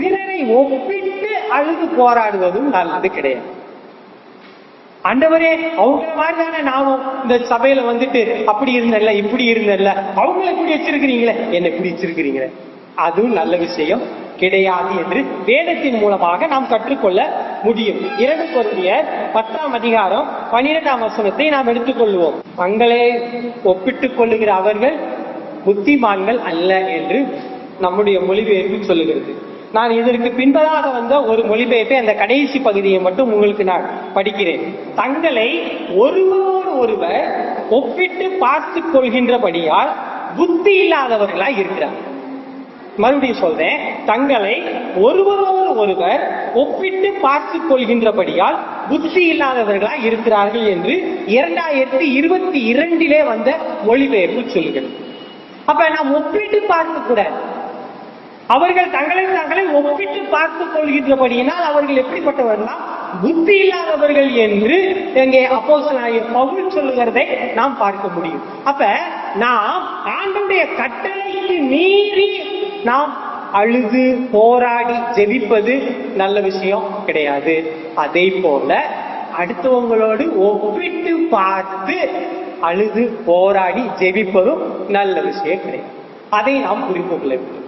பிறரை ஒப்பிட்டு அழுது போராடுவதும் நல்லது கிடையாது. ஆண்டவரே அவங்க மாதிரி தானே நாமும் இந்த சபையில வந்துட்டு அப்படி இருந்தல்ல இப்படி இருந்தல்ல அவங்கள இப்படி வச்சிருக்கிறீங்களே என்ன இப்படி வச்சிருக்கிறீங்களே. அதுவும் நல்ல விஷயம் கிடையாது என்று வேதத்தின் மூலமாக நாம் கற்றுக்கொள்ள முடியும். இரண்டு பொருளிய பத்தாம் அதிகாரம் பனிரெண்டாம் வசனத்தை நாம் எடுத்துக்கொள்வோம். தங்களை ஒப்பிட்டுக் கொள்ளுகிற அவர்கள் புத்திமான்கள் அல்ல என்று நம்முடைய மொழிபெயர்ப்பு சொல்லுகிறது. நான் இதற்கு பின்பதாக வந்த ஒரு மொழிபெயர்ப்பை அந்த கடைசி பகுதியை மட்டும் உங்களுக்கு நான் படிக்கிறேன். தங்களை ஒருவரோடு ஒருவர் ஒப்பிட்டு பார்த்து கொள்கின்றபடியால் புத்தி இல்லாதவர்களாய் இருக்கிறார். மறுபடியும் சொல்றேன் தங்களை ஒருவரோடு ஒருவர் ஒப்பிட்டு பார்த்து கொள்கின்றபடியால் புத்தி இல்லாதவர்களாய் இருக்கிறார்கள் என்று இரண்டாயிரத்தி இருபத்தி இரண்டிலே வந்த மொழிபெயர்ப்பு சொல்கிறது. அப்ப நாம் ஒப்பிட்டு பார்க்க கூடாது அவர்கள் தங்களை தங்களை ஒப்பிட்டு பார்த்துக் கொள்கின்றபடியினால் அவர்கள் எப்படிப்பட்டவர்களா? புத்தி இல்லாதவர்கள் என்று எங்கே அப்போ பவுல் சொல்லுகிறதை நாம் பார்க்க முடியும். அப்ப நாம் ஆண்டுடைய கட்டளைக்கு மீறி நாம் அழுது போராடி ஜெபிப்பது நல்ல விஷயம் கிடையாது. அதே போல அடுத்தவங்களோடு ஒப்பிட்டு பார்த்து அழுது போராடி ஜெபிப்பதும் நல்ல விஷயம் கிடையாது. அதை நாம் புரிந்து கொள்ள வேண்டும்.